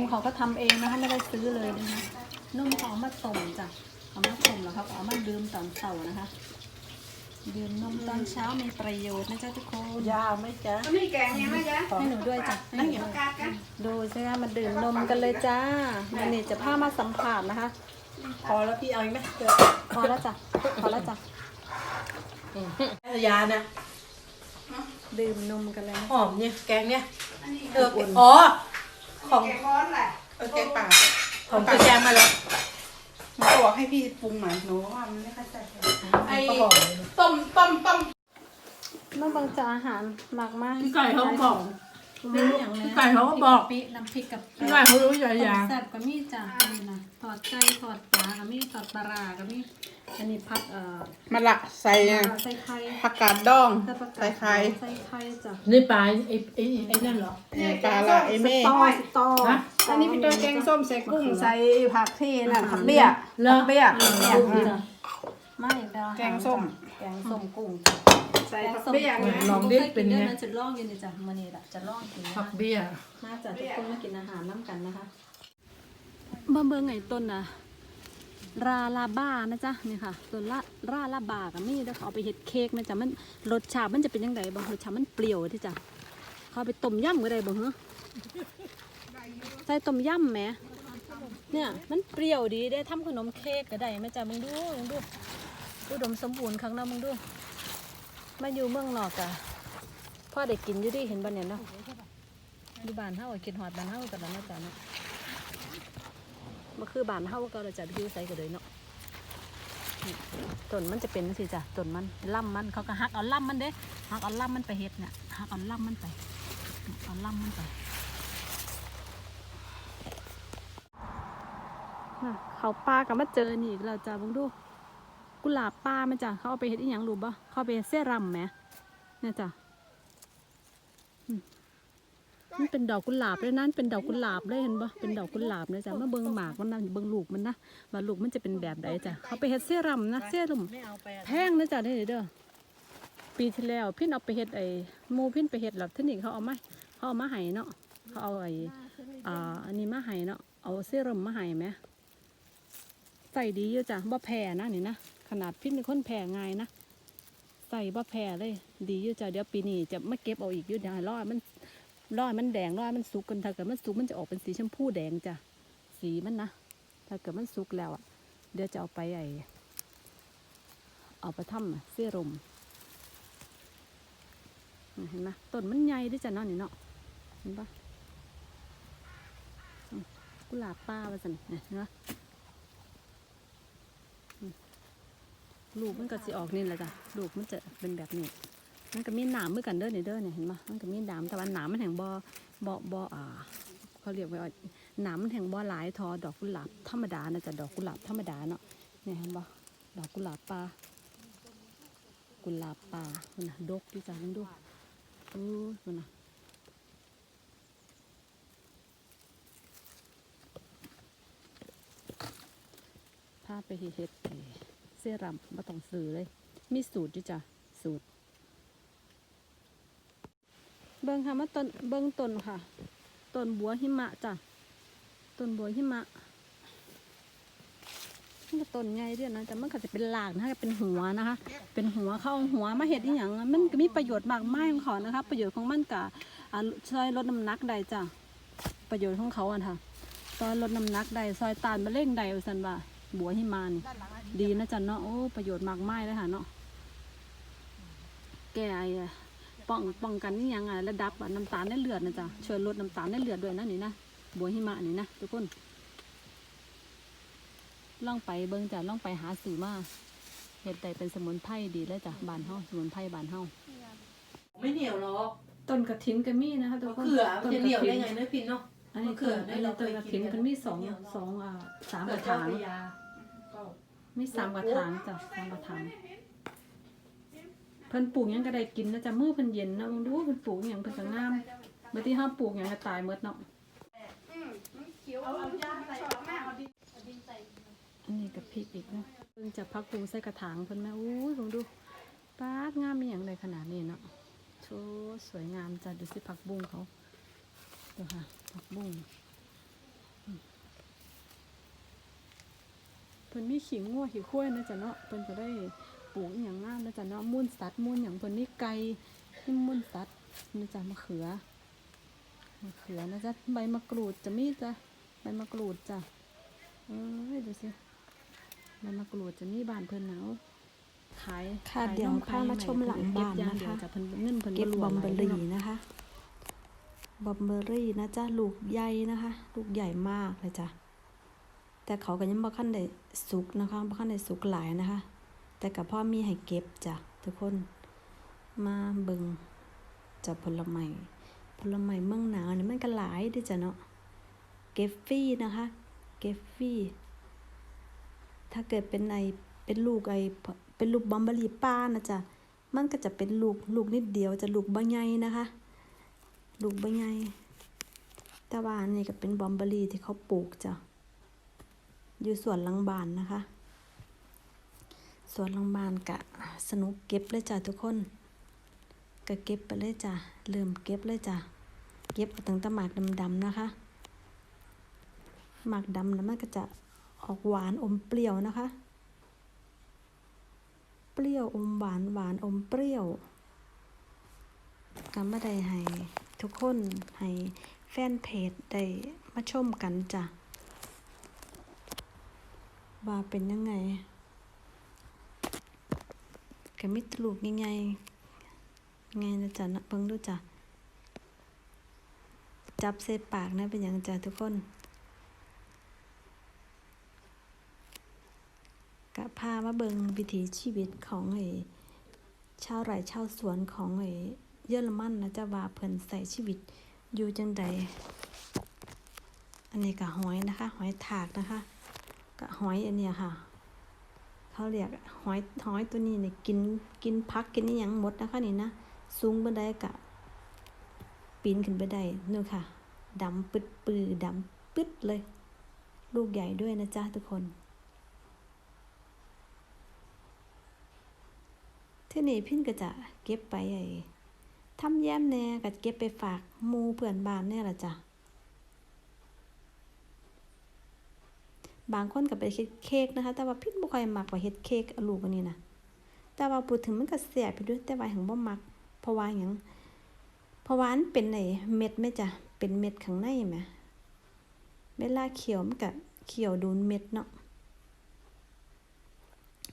มเขาก็ทำเองนะคะไม่ได้ซื้อเลยนะคะนมเขาเอามาต้มจ้ะเอามาต้มแล้วเขาก็เอามาดื่มตอนเช้านะคะ ดื่มนมตอนเช้ามีประโยชน์นะจ๊ะทุกคนยาวไหมจ๊ะนี่แกงยังไงจ๊ะให้หนูด้วยจ้ะให้หนูด้วยกาดกันดูสิคะมาดื่มนมกันเลยจ้าวันนี้จะพามาสัมผัสนะคะพอแล้วพี่เอาอีกไหมเดี๋ยวพอแล้วจ้ะพอแล้วจ้ะยาเนี่ยดื่มนมกันเลยนะหอมเนี่ยแกงเนี่ยอันนี้เอออ๋อ ของแกงร้อนแหละเออแกงป่าของคือแกงมาแล้วหนูบอกให้พี่ปรุงหน่อยหนูว่ามันไม่เข้าใจไอ้ก็หอมเลยต้มต้มต้มเมื่อบางจะอาหารมากมากพี่ไก่เขาก็บอก เป็นอย่างนี้พี่ไก่เขาก็บอกปีน้ำพริกกับพี่ไก่เขารู้ยาต้ยามแซ่บก็มีจ้ะนี่นะทอดไก่ทอดปลาก็มีทอดปลาร้าก็มีอันนี้พัดเอ่อมาละใส่ใส่ไข่ผักกาดดองใส่ปลากาใส่ไข่ใส่ไข่จ้ะนี่ปลาไอ้ไอ้ไอ้นั่นเหรอ ปลาละไอเม่ต่อสตอฮะ อันนี้เป็นตัวแกงส้มใส่กุ้งใส่ผักที่น่ะผักเบี้ยเหรอผักเบี้ยกุ้งนี่นะไม่เดี๋ยวแกงส้ม แกงส้มกุ้ง ใส่ผักเบี้ยลองดิเป็นไง มันจะลองอยู่นี่จ้ะมันนี่แหละจะลองกินนะผักเบี้ยน่าจะทุกคนมากินอาหารน้ำกันนะคะเบิ่งเบิ่งไงต้นนะราลาบ้านะจ๊ะนี่ค่ะต้นละราลาบากับมีแล้วเขาเอาไปเฮ็ดเค้กนะจ๊ะมันรสชาติมันจะเป็นยังไงบ้างรสชาติมันเปรี้ยวที่จ้ะเขาเอาไปต้มยำก็ได้บ้างเหรอใส่ต้มยำแหมเนี่ยมันเปรี้ยวดีได้ทำขนมเค้กก็ได้แม่จ๊ะมึงดูมึงดูอุดมสมบูรณ์ครั้งนั้นมึงดู มาอยู่เมืองนอกอะพ่อได้กินอยู่ดิเห็นบ้านเนี่ยเนาะอยู่บ้านเฮาอะคิดฮอดบ้านเฮากันแล้วนะจ้ะเนาะมันคือบ้านเฮาก็เราจะอยู่ใส่กันเลยเนาะต้นมันจะเป็นสิจ้ะต้นมันล่ำมันเขาก็หักเอาล่ำมันเด้หักเอาล่ำมันไปเฮ็ดเนี่ยหักเอาล่ำมันไปเอาล่ำมันไปน่ะเขาปลากับมาเจอนี่อีกแล้วจ้ะบิ่งดู กุหลาบป้ามันจ้ะเขาเอาไปเฮ็ดอีหยังรู้บ่เขาเอาไปเสื้อรำแหมเนี่ยจ้ะมันเป็นดอกกุหลาบเลยนั่นเป็นดอกกุหลาบเลยเห็นปะเป็นดอกกุหลาบนะจ๊ะมาเบิ่งหมากมันนะเบิ่งลูกมันนะว่าลูกมันจะเป็นแบบใดจ้ะเขาไปเฮ็ดเสื้อรำนะเสื้อรำแพงนะจ๊ะนี่เด้อปีที่แล้วพี่เอาไปเฮ็ดไอ้มูพี่ไปเฮ็ดหลับที่นี่เขาเอามาเขาเอามาให้เนาะเขาเอาไอ้อ่าอันนี้มาให้เนาะเอาเสื้อรำมาให้ไหมใส่ดีอยู่จ้ะบ่แพ้นะนี่นะ ขนาดพี่เป็นคนแพ้ง่ายนะใส่บ่แพ้เลย ดีอยู่จ้ะเดี๋ยวปีนี้จะมาเก็บเอาอีกอยู่เดี๋ยวรอมันรอยมันแดงรอยมันสุกกันถ้าเกิดมันสุกมันจะออกเป็นสีชมพูแดงจ้ะสีมันนะถ้าเกิดมันสุกแล้วอะ เดี๋ยวจะเอาไปไอเอาไปทำเสื้อรมเห็นไหมต้นมันใหญ่ด้วยจ้ะเนาะนี่เนาะเห็นปะกุหลาบป้าว่าสันเนี่ยเห็นปะอืม ลูกมันก็สิออกนี่แหละจ้ะลูกมันจะเป็นแบบนี้ มันก็มีหนามเหมือนกันเด้อเนี่ยเด้อเนี่ยเห็นปะมันก็มีหนามแต่ว่าหนามมันแห่งบ่บ่บ่อ่าเขาเรียกว่าหนามมันแห่งบ่หลายทอดอกกุหลาบธรรมดานะจ๊ะดอกกุหลาบธรรมดาเนาะเนี่ยเห็นปะดอกกุหลาบป่ากุหลาบป่าคุณนะดกดีจ้ะมันดูโอ้ยคุณนะพาไปเฮ็ด เสื้อรำมาต้องซื้อเลย มีสูตรอยู่จ้ะ สูตร เบิ้งค่ะมาต้นเบิ้งต้นค่ะ ต้นบัวหิมะจ้ะ ต้นบัวหิมะมันก็ต้นใหญ่ด้วยนะแต่มันก็จะเป็นหลากนะคะเป็นหัวนะคะ เป็นหัวเข้าเอาหัวมาเห็ดอีหยังมันก็มีประโยชน์มากมายของเขานะคะ ประโยชน์ของมันก็อ่าช่วยลดน้ำหนักได้จ้ะประโยชน์ของเขาอะค่ะซอยลดน้ำหนักได้ซอยตานมะเร็งได้ว่าสันว่าบัวหิมะนี่ ดีนะจ๊ะเนาะโอ้ประโยชน์มากมายเลยค่ะเนาะแก้ไอ้ป้องป้องกันนี่ยังไงระดับอะน้ำตาลในเลือดนะจ๊ะช่วยลดน้ำตาลในเลือดด้วยนะนี่นะบัวหิมะนี่นะทุกคนล่องไปเบิ่งจ้ะล่องไปหาสื่อมาเห็ดใดเป็นสมุนไพรดีเลยจ้ะบานเฮาสมุนไพรบานเฮาไม่เหนียวหรอกต้นกระถินก็มีนะคะทุกคนเขือมันต้นจะกเหนียวระถิได้นไงเนื้อพินเนาะอันนี้มะเขืต้อนอันนี้ต้นกระถินมันมีสองสองอ่าสามกระถางยา มีสามกระถางจ้ะสามกระถางเพิ่นปลูกยังก็ได้กินนะจ๊ะมือเพิ่นเย็นนะมึงดูเพิ่นปลูกหยังเพิ่นก็งามเมื่อที่ห้าปลูกหยังก็ตายหมดเนาะเขียวเอายาใส่เอาแม่เอาดิอันนี้กับพริกอีกนะเพิ่งจะพักปรุงใส่กระถางเพิ่นแม่อู้ยลองดูป้าดงามมีอย่างไรขนาดนี้เนาะโชสวยงามจ้ะดูสิผักบุ้งเขาดูค่ะผักบุ้ง เพิ่นมีขิงงัวขิงข้วยนะจ๊ะเนาะเพิ่นก็ได้ปลูกอหย่างงามนะจ๊ะเนาะมูลสัตว์มูลหยังเพิ่นมีไก่มีมูลสัตว์นะจ๊ะมะเขือมะเขือนะจ๊ะใบมะกรูดจะมีจ้ะใบมะกรูดจ้ะเอ้ยดูสิใบมะกรูดจะมีบ้านเพิ่นหนาวขายค่ะขเดี๋ยวนมพามาชมหลังบ้านเก็อย่งนะคะเดียวจ้เพิ่นเงินเพิ่นเก็บรัวบอมไหลเบอเนาะรี่นะคะบอมเบอรี่นะจ๊ะลูกใหญ่นะคะ ลูกใหญ่มากเลยจ้ะ แต่เขาก็ยังบ่คันได้สุกนะคะบ่คันได้สุกหลายนะคะ แต่กับพ่อมีให้เก็บจ้ะทุกคน มาเบิ่งจับผลไม้ผลไม้เมืองหนาวนี่มันก็หลายด้วยจ้ะเนาะเก็บฟรีนะคะเก็บฟรีถ้าเกิดเป็นไอเป็นลูกไอเป็นลูกบอมเบอรี่ป้านะจ๊ะมันก็จะเป็นลูกลูกนิดเดียวจะลูกบะใหญ่นะคะ ลูกบะใหญ่แต่ว่านี่ก็เป็นบอมเบอรี่ที่เขาปลูกจ้ะ อยู่สวนลังบานนะคะ สวนลังบานกะสนุกเก็บเลยจ้ะทุกคนก็เก็บไปเลยจ้ะเริ่มเก็บเลยจ้ะเก็บตั้งแต่หมากดำๆนะคะ หมากดำแล้วมันก็จะออกหวานอมเปรี้ยวนะคะ เปรี้ยวอมหวานหวานอมเปรี้ยวก็ไม่ได้ให้ทุกคนให้แฟนเพจได้มาชมกันจ้ะ ว่าเป็นยังไงก็มิตรลูกยังไงไงนะจ๊ะนะเบิ่งดูจ้ะจับเสปากนะเป็นหยังจ้ะทุกคนกะพามาเบิงวิถีชีวิตของไอ้ชาวไร่ชาวสวนของไอ้เยอรมันนะจะว่าเพิ่นใส่ชีวิตอยู่จังใดอันนี้ก็หอยนะคะ หอยถากนะคะ กะหอยอันเนี้ยค่ะ เขาเรียกหอยหอยตัวนี้เนี่ยกินกินพักกินนี่ยังหมดนะคะนี่นะสูงบันไดกะปีนขึ้นไปได้นู่นค่ะดำปึดปือดำปึ๊ดเลย ลูกใหญ่ด้วยนะจ๊ะทุกคนที่นี่พินก็จะเก็บไปไอ้ทำแย้มแหน่ก็เก็บไปฝากมูเพื่อนบ้านแน่ละจ้ะ บางคนก็ไปเฮ็ดเค้กนะคะ แต่ว่าพินบ่ค่อยมักว่าเฮ็ดเค้กอลูกอันนี้นะแต่ว่าพูดถึงมันก็แซ่บอยู่ด้วยแต่ว่าหังบ่มักเพราะว่าหยังเพราะว่าอันเป็นไอ้เม็ดแม่จ้ะเป็นเม็ดข้างในแหมเวลาเคี่ยวมันก็เคี่ยวโดนเม็ดเนาะ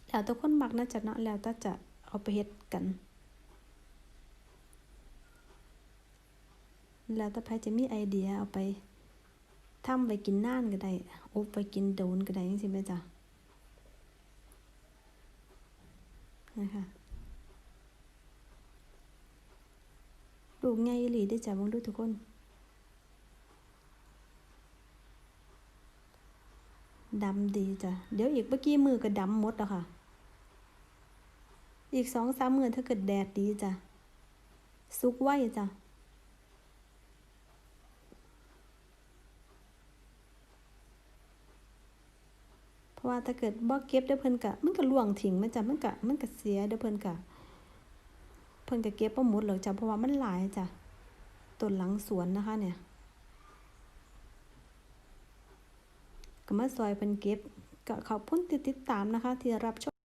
แล้วแต่คนมักนะจ๊ะเนาะแล้วแต่จะเอาไปเฮ็ดกัน แล้วแต่ใครจะมีไอเดียเอาไป ทำไปกินน่านก็ได้ อบไปกินโดนก็ได้จังซี่แม่จ้ะนะคะลูกใหญ่อีหลีได้จ้ะบิ่งดูทุกคน ดำดีจ้ะ เดี๋ยวอีกเมื่อกี้มือก็ดำหมดแล้วค่ะ อีกสองสามมือถ้าเกิดแดดดีจ้ะ สุกไว้จ้ะ เพราะ ว่าถ้าเกิดบ่เก็บเดี๋ยวเพิ่นกะมันก็ล่วงทิ้งมันจ้ะมันกะมันก็เสียเดี๋ยวเพิ่นกะเพิ่นก็เก็บบ่หมดหรอกจ้ะเพราะว่ามันหลายจ้ะต้นหลังสวนนะคะเนี่ยก็มาซอยเพิ่นเก็บก็ขอบคุณที่ติดตามนะคะ ที่รับชม